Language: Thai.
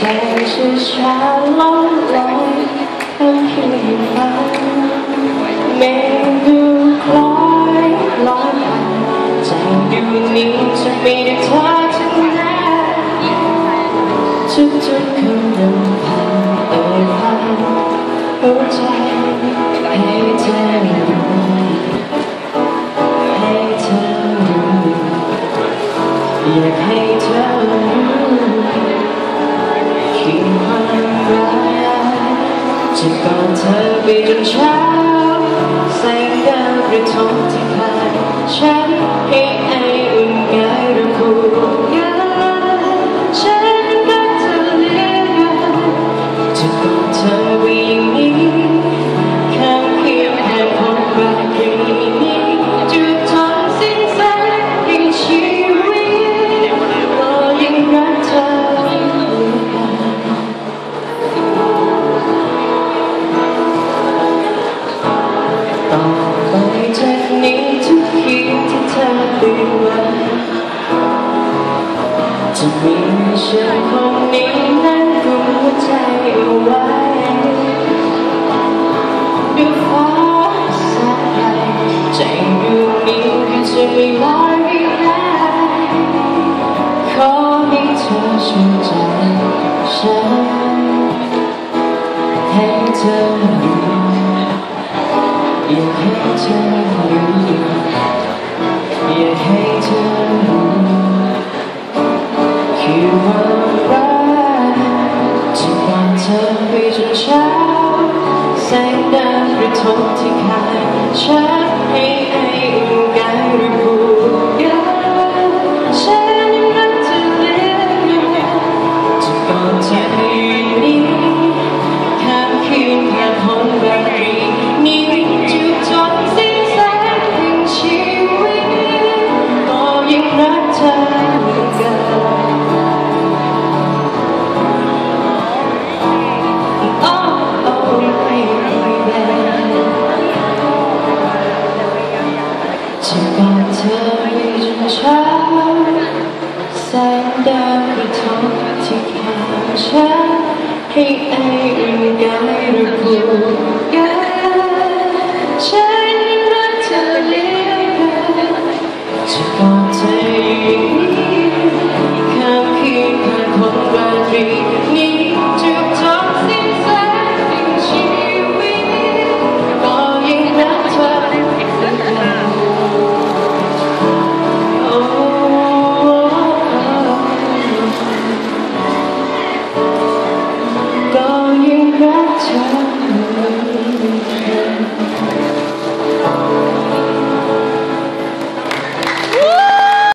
ใจช้าช้าล่องลอยทั้งคืนฟ้าเมฆดูคล้อยลอยผ่านใจดูนี้จะมีแต่เธอทั้งนั้นทุกๆคำนำพาเอ่ยผ่านหัวใจให้เธอรู้ให้เธอรู้อยากให้เธอรู้ คิดความรักจะกอดเธอไปจนเช้าแสงดาวกระทบที่ผ่านฉันให้ไออุ่นกายระคูกันฉันรักเธอเหลือเกินจะกอดเธอไป เธอตื่นมาจะมีฉันคนนี้นั่งกุมหัวใจเอาไว้ดูฟ้าสายไกลใจดวงนี้ก็จะไม่ลอยไปไหนขอให้เธอชื่นใจฉันให้เธอรู้อยากให้เธอรู้ อยากให้เธอรู้คือความรัก จะกอดเธอไปจนเช้าแสงดาวกระทบที่ขาฉันให้ That's right.